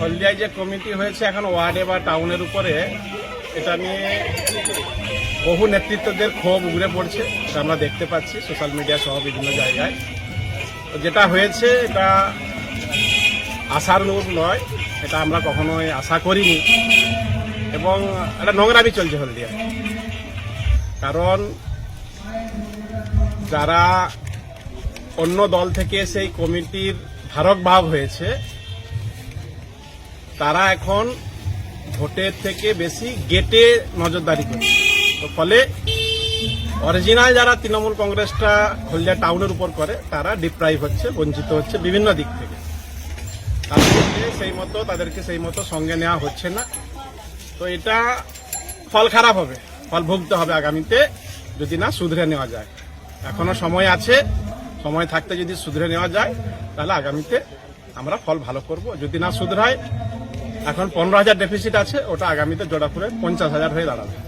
হলদিয়ায় যে কমিটি হয়েছে এখন ওয়ার্ডে বা টাউনের উপরে, এটা নিয়ে বহু নেতৃত্বদের ক্ষোভ উগড়ে পড়ছে আমরা দেখতে পাচ্ছি সোশ্যাল মিডিয়া সহ বিভিন্ন জায়গায়। যেটা হয়েছে, এটা আশার নূর নয়, এটা আমরা কখনোই আশা করিনি। এবং একটা নোংরামি চলছে হলদিয়া কারণ যারা অন্য দল থেকে সেই কমিটির ধারক ভাগ হয়েছে তারা এখন ভোটের থেকে বেশি গেটে নজরদারি করছে। তো ফলে অরিজিনাল যারা তৃণমূল কংগ্রেসটা হলদিয়া টাউনের উপর করে, তারা ডিপ্রাইভ হচ্ছে, বঞ্চিত হচ্ছে বিভিন্ন দিক থেকে। তাদেরকে সেই মতো, তাদেরকে সেই মতো সঙ্গে নেওয়া হচ্ছে না। তো এটা ফল খারাপ হবে, ফল ভুগতে হবে আগামীতে, যদি না শুধরে নেওয়া যায়। এখনও সময় আছে, সময় থাকতে যদি শুধরে নেওয়া যায়, তাহলে আগামীতে আমরা ফল ভালো করব। যদি না শুধরায় এখন পনেরো হাজার ডেফিসিট আছে ওটা আগামীতে জোড়াপুরে পঞ্চাশ হাজার হয়ে দাঁড়াবে।